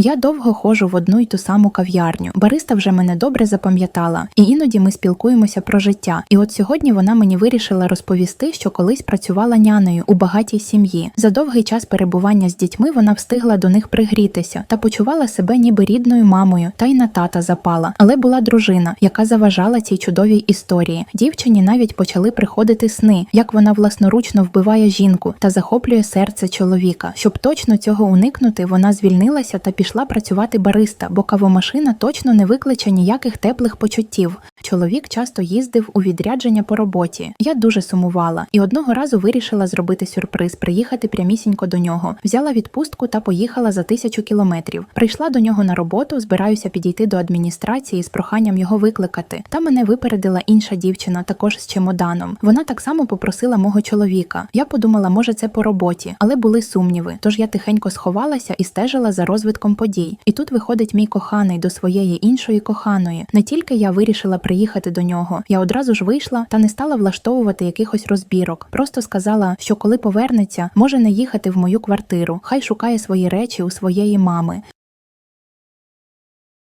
Я довго ходжу в одну й ту саму кав'ярню. Бариста вже мене добре запам'ятала, і іноді ми спілкуємося про життя. І от сьогодні вона мені вирішила розповісти, що колись працювала няною у багатій сім'ї. За довгий час перебування з дітьми вона встигла до них пригрітися та почувала себе ніби рідною мамою, та й на тата запала. Але була дружина, яка заважала цій чудовій історії. Дівчині навіть почали приходити сни, як вона власноручно вбиває жінку та захоплює серце чоловіка. Щоб точно цього уникнути, вона звільнилася та пішла працювати бариста, бо кавомашина точно не викличе ніяких теплих почуттів. Чоловік часто їздив у відрядження по роботі. Я дуже сумувала і одного разу вирішила зробити сюрприз, приїхати прямісінько до нього. Взяла відпустку та поїхала за тисячу кілометрів. Прийшла до нього на роботу, збираюся підійти до адміністрації з проханням його викликати. Та мене випередила інша дівчина, також з чемоданом. Вона так само попросила мого чоловіка. Я подумала, може, це по роботі, але були сумніви. Тож я тихенько сховалася і стежила за розвитком подій. І тут виходить мій коханий до своєї іншої коханої. Не тільки я вирішила приїхати до нього, я одразу ж вийшла та не стала влаштовувати якихось розбірок. Просто сказала, що коли повернеться, може не їхати в мою квартиру. Хай шукає свої речі у своєї мами.